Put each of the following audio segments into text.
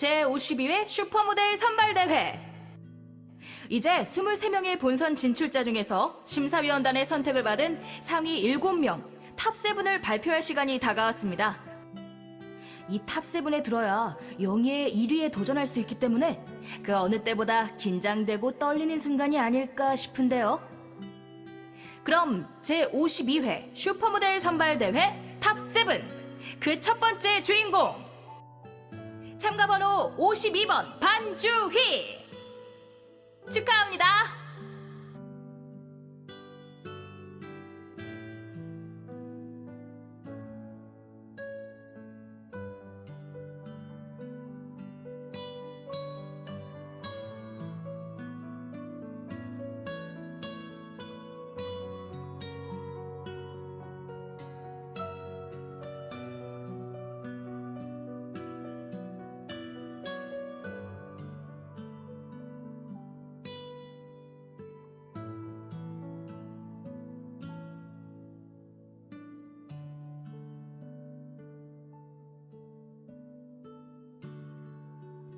제52회 슈퍼모델 선발대회. 이제 23명의 본선 진출자 중에서 심사위원단의 선택을 받은 상위 7명, 탑7을 발표할 시간이 다가왔습니다. 이 탑7에 들어야 영예의 1위에 도전할 수 있기 때문에 그 어느 때보다 긴장되고 떨리는 순간이 아닐까 싶은데요. 그럼 제52회 슈퍼모델 선발대회 탑7 그첫 번째 주인공 참가 번호 52번 반주희 축하합니다.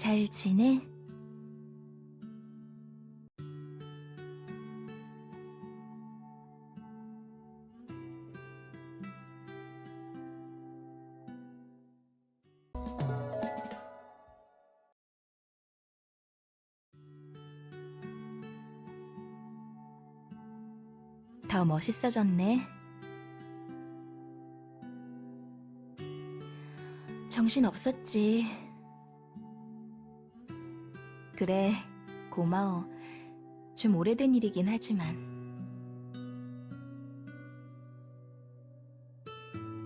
잘 지내? 더 멋있어졌네. 정신 없었지. 그래, 고마워. 좀 오래된 일이긴 하지만.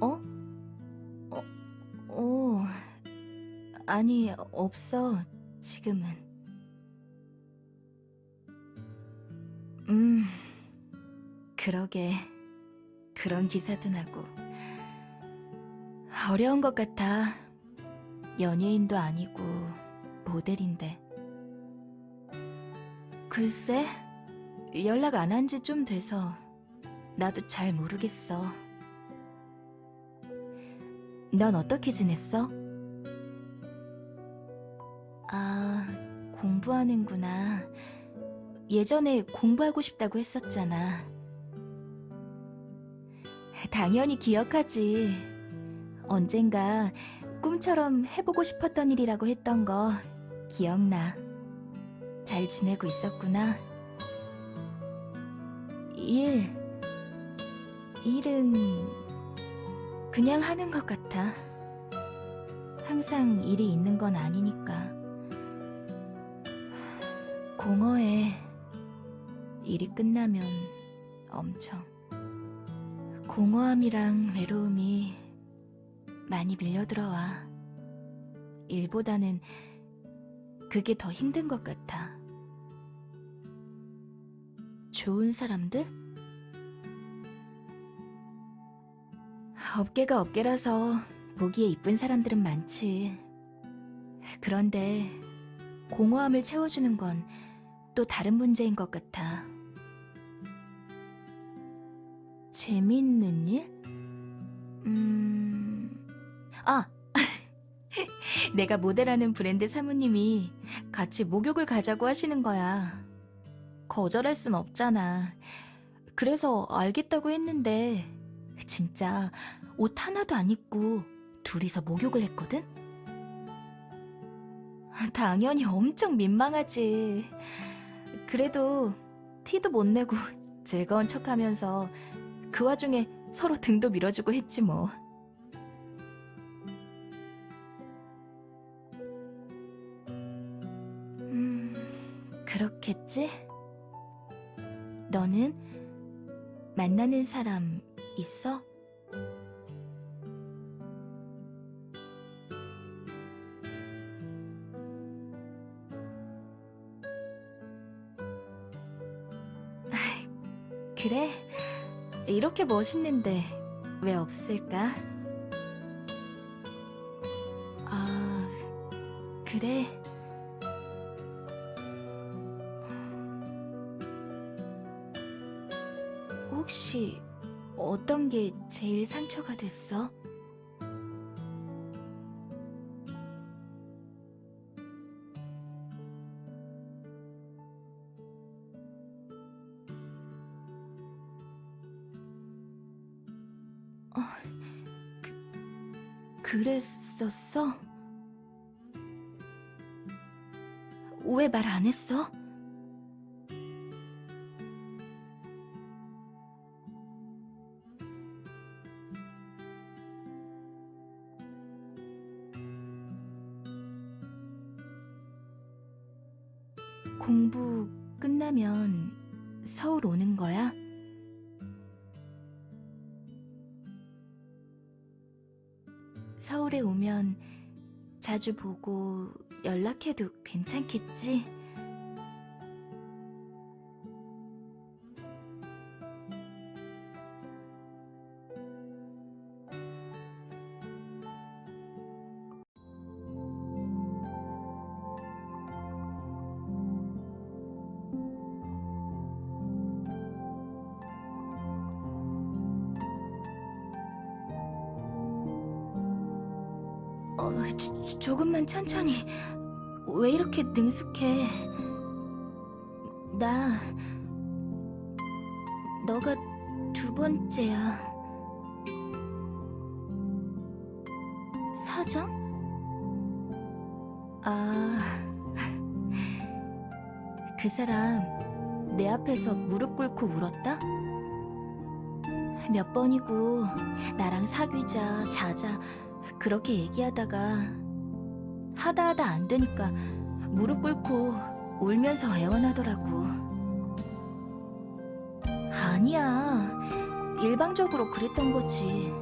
어? 어, 어, 아니, 없어, 지금은. 음, 그러게. 그런 기사도 나고. 어려운 것 같아. 연예인도 아니고, 모델인데. 글쎄, 연락 안 한 지 좀 돼서 나도 잘 모르겠어. 넌 어떻게 지냈어? 아, 공부하는구나. 예전에 공부하고 싶다고 했었잖아. 당연히 기억하지. 언젠가 꿈처럼 해보고 싶었던 일이라고 했던 거 기억나. 잘 지내고 있었구나. 일, 일은 그냥 하는 것 같아. 항상 일이 있는 건 아니니까. 공허해. 일이 끝나면 엄청. 공허함이랑 외로움이 많이 밀려들어와. 일보다는 그게 더 힘든 것 같아. 좋은 사람들? 업계가 업계라서 보기에 이쁜 사람들은 많지. 그런데 공허함을 채워주는 건 또 다른 문제인 것 같아. 재미있는 일? 음, 아! 내가 모델하는 브랜드 사모님이 같이 목욕을 가자고 하시는 거야. 거절할 순 없잖아. 그래서 알겠다고 했는데, 진짜 옷 하나도 안 입고 둘이서 목욕을 했거든? 당연히 엄청 민망하지. 그래도 티도 못 내고 즐거운 척 하면서 그 와중에 서로 등도 밀어주고 했지 뭐. 음, 그렇겠지? 너는 만나는 사람 있어? 그래? 이렇게 멋있는데 왜 없을까? 아, 그래. 혹시 어떤 게 제일 상처가 됐어? 어, 그, 그랬었어? 왜 말 안 했어? 서울 오는 거야? 서울에 오면 자주 보고 연락해도 괜찮겠지? 조, 조금만 천천히. 왜 이렇게 능숙해? 나 너가 두 번째야. 사장? 아, 그 사람 내 앞에서 무릎 꿇고 울었다? 몇 번이고 나랑 사귀자, 자자 그렇게 얘기하다가 하다 하다 안 되니까 무릎 꿇고 울면서 애원하더라고. 아니야. 일방적으로 그랬던 거지.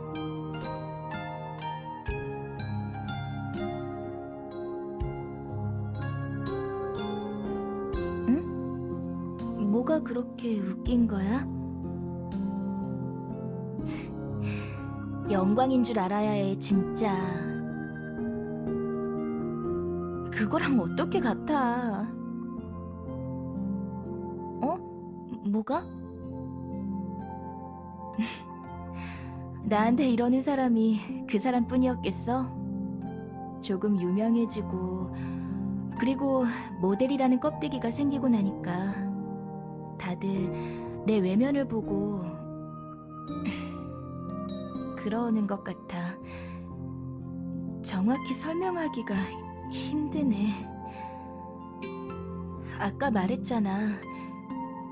응? 뭐가 그렇게 웃긴 거야? 영광인 줄 알아야 해, 진짜. 그거랑 어떻게 같아? 어? 뭐가? 나한테 이러는 사람이 그 사람뿐이었겠어? 조금 유명해지고, 그리고 모델이라는 껍데기가 생기고 나니까 다들 내 외면을 보고 그러는 것 같아. 정확히 설명하기가 힘드네. 아까 말했잖아.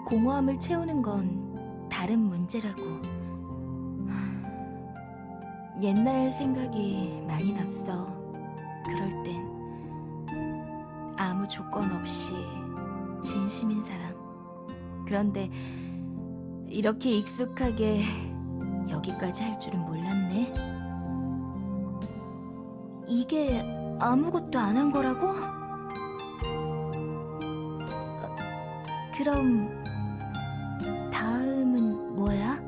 공허함을 채우는 건 다른 문제라고. 옛날 생각이 많이 났어. 그럴 땐 아무 조건 없이 진심인 사람. 그런데 이렇게 익숙하게 여기까지 할 줄은 몰랐네. 이게 아무것도 안 한 거라고? 어, 그럼 다음은 뭐야?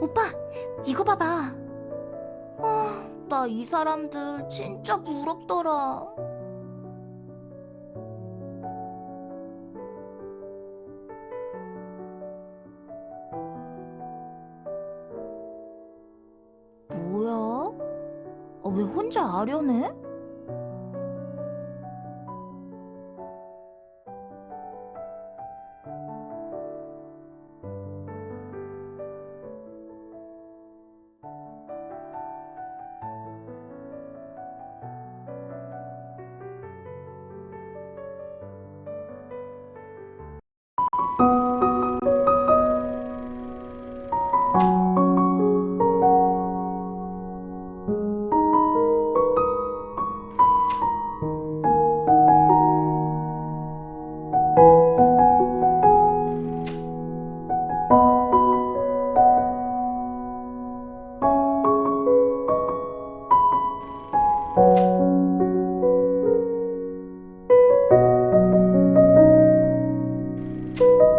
오빠, 이거 봐봐. 아, 나 이 사람들 진짜 부럽더라. 뭐야? 아, 왜 혼자 아련해? you